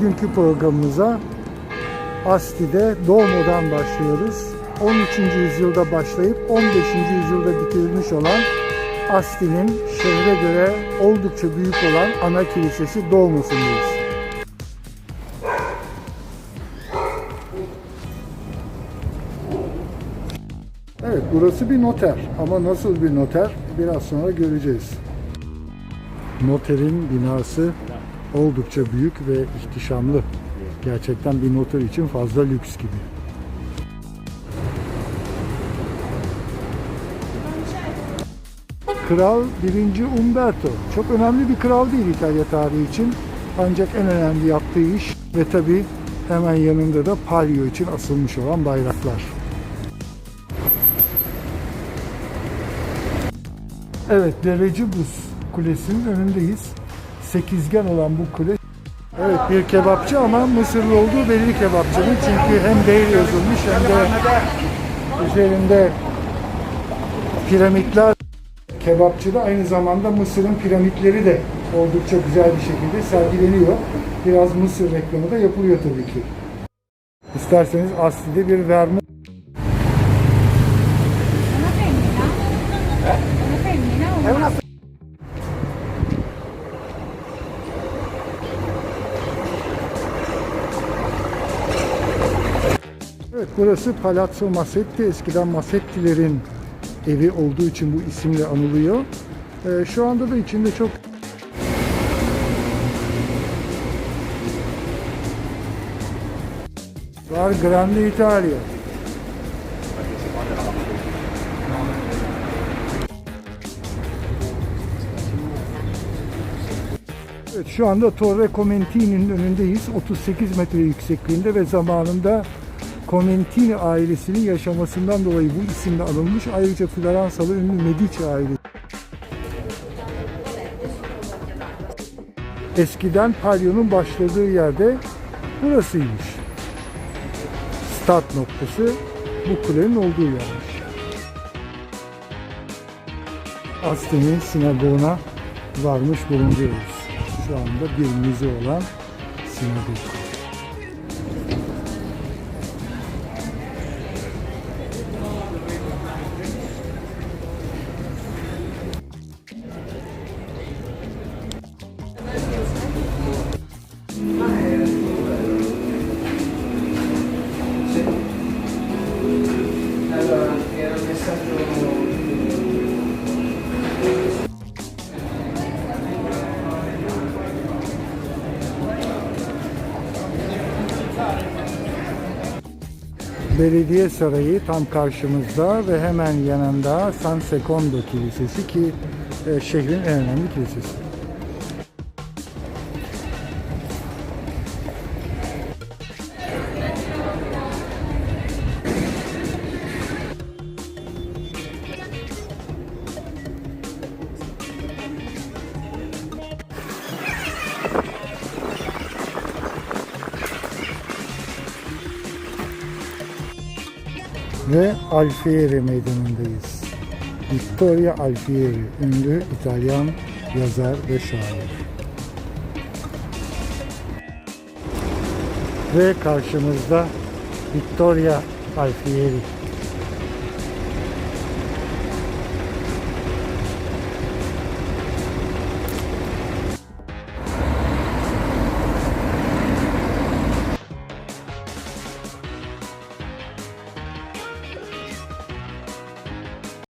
Bugünkü programımıza Asti'de Doğmo'dan başlıyoruz. 13. yüzyılda başlayıp 15. yüzyılda bitirilmiş olan Asti'nin şehre göre oldukça büyük olan ana kilisesi Doğmo'sundayız. Evet burası bir noter ama nasıl bir noter biraz sonra göreceğiz. Noterin binası oldukça büyük ve ihtişamlı. Gerçekten bir noter için fazla lüks gibi. Kral 1. Umberto. Çok önemli bir kral değil İtalya tarihi için. Ancak en önemli yaptığı iş ve tabi hemen yanında da palio için asılmış olan bayraklar. Evet, Dereci Buz Kulesi'nin önündeyiz. Sekizgen olan bu kule. Evet, bir kebapçı ama Mısırlı olduğu belli kebapçının. Çünkü hem değil yazılmış hem de üzerinde piramitler. Kebapçıda aynı zamanda Mısır'ın piramitleri de oldukça güzel bir şekilde sergileniyor. Biraz Mısır reklamı da yapılıyor tabii ki. İsterseniz aslında bir vermut Evet burası Palazzo Massetti. Eskiden Massettilerin evi olduğu için bu isimle anılıyor. Ee, şu anda da içinde çok var Grande Italia. Evet, şu anda Torre Comentini'nin önündeyiz. 38 metre yüksekliğinde ve zamanında Comentini ailesinin yaşamasından dolayı bu isimle alınmış. Ayrıca Floransalı ünlü Medici ailesi. Eskiden Palio'nun başladığı yerde burasıymış. Start noktası bu kulenin olduğu yermiş. Asti'nin sinagoğuna varmış bulunuyoruz. Şu anda bir müze olan sinagog. Belediye Sarayı tam karşımızda ve hemen yanında San Secondo Kilisesi ki e, şehrin en önemli kilisesi. Ve Alfieri meydanındayız. Vittorio Alfieri, ünlü İtalyan yazar ve şair. Ve karşımızda Vittoria Alfieri.